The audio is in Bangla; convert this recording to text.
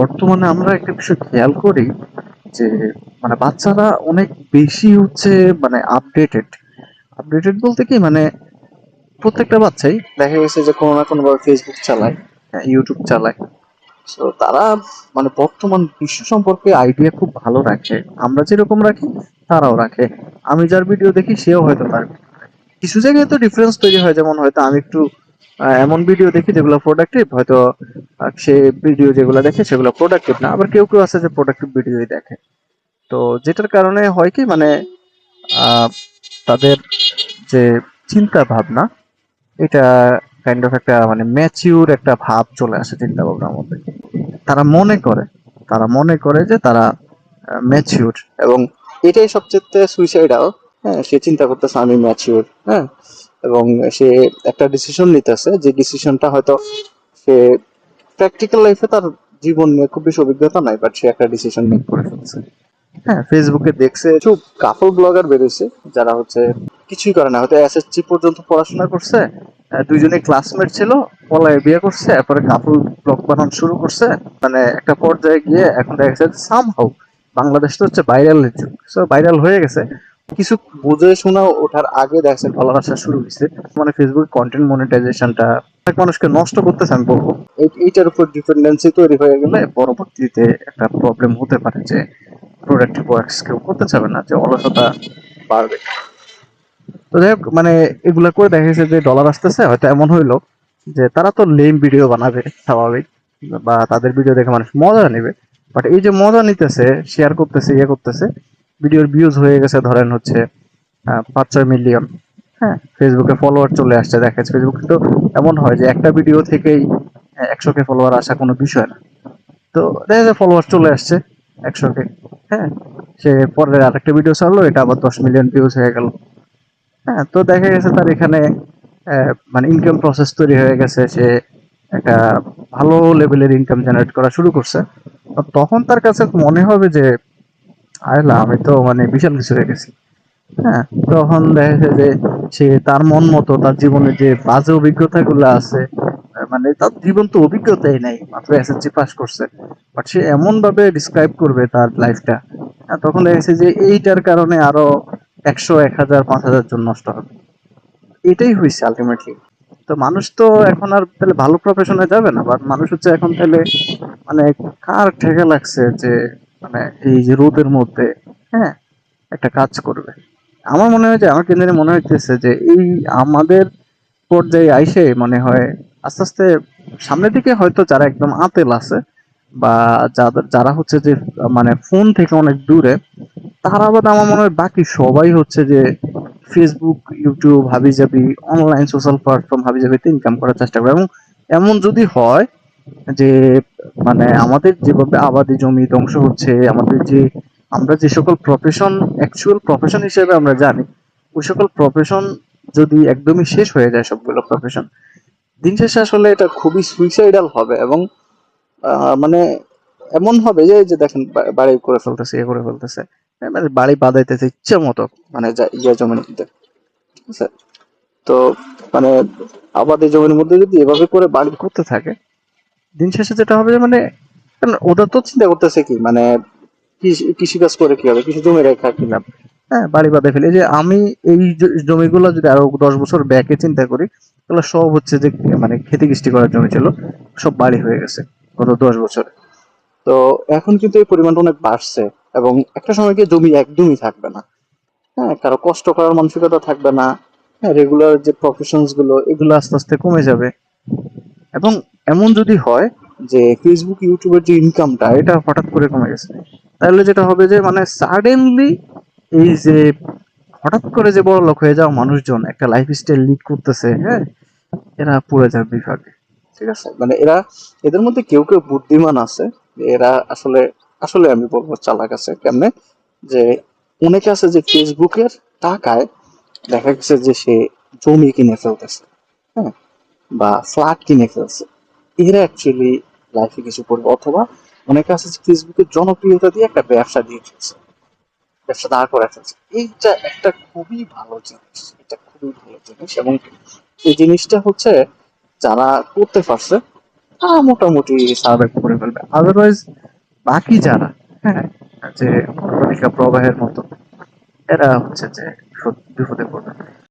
বর্তমানে আমরা একটা বিষয় খেয়াল করি যে মানে বাচ্চারা অনেক বেশি হচ্ছে মানে আপডেটেড আপডেটেড বলতে কি মানে প্রত্যেকটা বাচ্চাই, দেখা গেছে যে কোনো না কোনো ভাবে ফেসবুক চালায় ইউটিউব চালায়। তো তারা মানে বর্তমান বিশ্ব সম্পর্কে আইডিয়া খুব ভালো রাখে। আমরা যেরকম রাখি, তারাও রাখে। আমি যার ভিডিও দেখি, সেও হয়তো তার কিছু জায়গায় তো ডিফারেন্স তৈরি হয়। যেমন হয়তো আমি একটু এমন ভিডিও দেখি যেগুলো প্রোডাক্টিভ হয়তো সে ভিডিও যেগুলো দেখে সেগুলো প্রোডাক্টিভ না। আবার কেউ কেউ আছে যে প্রোডাক্টিভ ভিডিওই দেখে। তো যেটার কারণে হয় কি মানে তাদের যে চিন্তা ভাবনা, এটা কাইন্ড অফ একটা মানে ম্যাচিউর একটা ভাব চলে আসে চিন্তা ভাবনার মধ্যে। তারা মনে করে, তারা মনে করে যে তারা ম্যাচিউর এবং এটাই সবচেয়ে সুইসাইডাল হ্যাঁ সে চিন্তা করতেছে, আমি ম্যাচিউর হ্যাঁ এবং সে একটা ডিসিশন নিতেছে যে ডিসিশনটা হয়তো সে প্র্যাকটিক্যাল লাইফে তার জীবন নিয়ে খুব বেশি অভিজ্ঞতা নাই বাট সে একটা ডিসিশন মেক করে ফেলছে। হ্যাঁ ফেসবুকে দেখছে খুব কাপল ব্লগার বেরোছে যারা হচ্ছে কিছুই করে না, হয়তো এসএসসি পর্যন্ত পড়াশোনা করছে দুইজনে ক্লাসমেট ছিল, পলায় বিয়ে করছে, এরপরে কাপল ব্লগ বানানো শুরু করছে মানে একটা পর্যায়ে গিয়ে এখন দেখা যাচ্ছে সাম হাউ বাংলাদেশ তো হচ্ছে ভাইরালের যুগ। সো ভাইরাল হয়ে গেছে। কিছু বুঝে শোনা ওঠার আগে দেখছে ডলার আসা শুরু হয়েছে। মানে ফেসবুক কন্টেন্ট মনিটাইজেশনটা অনেক মানুষকে নষ্ট করতেছে, আমি বলব। এইটার উপর ডিপেন্ডেন্সি তৈরি হয়ে গেলে পরবর্তীতে একটা প্রবলেম হতে পারে যে প্রোডাক্টিভ ওয়ার্কস কেউ করতে চাবে না, যে অলসতা বাড়বে। তো যাই হোক মানে এগুলা করে দেখা যে ডলার আসতেছে, হয়তো এমন হইল যে তারা তো লেম ভিডিও বানাবে, স্বাভাবিক, বা তাদের ভিডিও দেখে মানুষ মজা নেবে। বাট এই যে মজা নিতেছে শেয়ার করতেছে ইয়ে করতেছে ভিডিওর ভিউজ হয়ে গেছে, ধরেন হচ্ছে পাঁচ ছয় মিলিয়ন হ্যাঁ ফেসবুকে ফলোয়ার চলে আসছে। দেখা যাচ্ছে ফেসবুকে তো এমন হয় যে একটা ভিডিও থেকেই একশো কে ফলোয়ার আসা কোনো বিষয় না। তো দেখা যায় ফলোয়ার চলে আসছে একশো কে হ্যাঁ সে পরের আরেকটা ভিডিও ছাড়লো, এটা আবার দশ মিলিয়ন ভিউজ হয়ে গেল। হ্যাঁ তো দেখা গেছে তার এখানে মানে ইনকাম প্রসেস তৈরি হয়ে গেছে। সে একটা ভালো লেভেলের ইনকাম জেনারেট করা শুরু করছে। তখন তার কাছে মনে হবে যে আয়লা আমি তো মানে বিশাল কিছু হয়ে গেছি হ্যাঁ তখন দেখা যায় যে সে তার মন মতো, তার জীবনে যে বাজে অভিজ্ঞতা গুলো আছে মানে তার জীবন তো অভিজ্ঞতাই নাই, মাত্র এসএসসি পাস করছে। বাট সে এমন ভাবে ডিসক্রাইব করবে তার লাইফটা তখন দেখা যে এইটার কারণে আরও একশো, এক হাজার, পাঁচ হাজার জন নষ্ট হবে। এটাই হয়েছে আলটিমেটলি তো মানুষ তো এখন আর তাহলে ভালো প্রফেশনে যাবে না বাট মানুষ হচ্ছে এখন তাহলে মানে কার ঠেকে লাগছে যে মানে এই যে রোদের মধ্যে হ্যাঁ একটা কাজ করবে। আমার মনে হয় যে, আমার কেন্দ্রে মনে হইতেছে যে, এই আমাদের পর্যায়ে আইসে মনে হয় আস্তে আস্তে সামনের দিকে হয়তো যারা একদম আতেল আছে বা যাদের, যারা হচ্ছে যে মানে ফোন থেকে অনেক দূরে, তারা আবার আমার মনে হয় বাকি সবাই হচ্ছে যে ফেসবুক ইউটিউব হাবিজাবি অনলাইন সোশ্যাল প্ল্যাটফর্ম হাবিজাবিতে ইনকাম করার চেষ্টা করে। এবং এমন যদি হয় যে মানে আমাদের যেভাবে আবাদি জমি ধ্বংস হচ্ছে, আমাদের যে, আমরা যে সকল প্রফেশন অ্যাকচুয়াল প্রফেশন হিসেবে আমরা জানি, ওই সকল প্রফেশন যদি একদমই শেষ হয়ে যায় সবগুলো প্রফেশন দিন শেষে আসলে এটা খুবই সুইসাইডাল হবে এবং মানে এমন হবে যে যে দেখেন বাড়ি করে ফেলতেছে ইয়ে করে ফেলতেছে। মানে বাড়ি বাদাইতেছে ইচ্ছে মতো মানে ইয়ে মধ্যে। ঠিক আছে? তো মানে আবাদি জমির মধ্যে যদি এভাবে করে বাড়ি করতে থাকে দিন শেষে যেটা হবে মানে ওরা তো চিন্তা করতেছে কি মানে কৃষি কৃষিকাজ করে কি হবে কৃষি জমি রেখা কি লাভ হ্যাঁ বাড়ি বাঁধে ফেলে। যে আমি এই জমিগুলো যদি আরও দশ বছর ব্যাকে চিন্তা করি, তাহলে সব হচ্ছে যে মানে খেতে কৃষ্টি করার জমি ছিল, সব বাড়ি হয়ে গেছে গত দশ বছরে। তো এখন কিন্তু এই পরিমাণটা অনেক বাড়ছে এবং একটা সময় গিয়ে জমি একদমই থাকবে না। হ্যাঁ কারও কষ্ট করার মানসিকতা থাকবে না। হ্যাঁ রেগুলার যে প্রফেশনসগুলো, এগুলো আস্তে আস্তে কমে যাবে। এবং এমন যদি হয় যে ফেসবুক ইউটিউবের যে ইনকামটা এটা হঠাৎ করে কমে গেছে। তাহলে যেটা হবে যে মানে সাডেনলি এই যে হঠাৎ করে যে বড় লোক হয়ে যাওয়া মানুষজন একটা লাইফ স্টাইল লিড করতেছে হ্যাঁ এরা পুরো যাবে বিভাগে। ঠিক আছে? মানে এরা, এদের মধ্যে কেউ কেউ বুদ্ধিমান আছে। এরা আসলে আসলে আমি বলব চালাক আছে। কেমনে? যে অনেকে আছে যে ফেসবুকের টাকায় দেখা গেছে যে সে জমি কিনে ফেলতেছে হ্যাঁ বা ফ্ল্যাট কিনে ফেলছে। এরা অ্যাকচুয়ালি লাইফে কিছু করবে অথবা অনেকে আছে ফেসবুকের জনপ্রিয়তা দিয়ে একটা ব্যবসা দিয়ে ফেলছে। ব্যবসা দাঁড় করে ফেলছে। এইটা একটা খুবই ভালো জিনিস। এটা খুবই ভালো জিনিস এবং এই জিনিসটা হচ্ছে যারা করতে পারছে আহ, মোটামুটি সার্ভাইভ করে ফেলবে। আদারওয়াইজ বাকি যারা হ্যাঁ যে প্রবাহের মতো এরা হচ্ছে যে বিপদে পড়বে।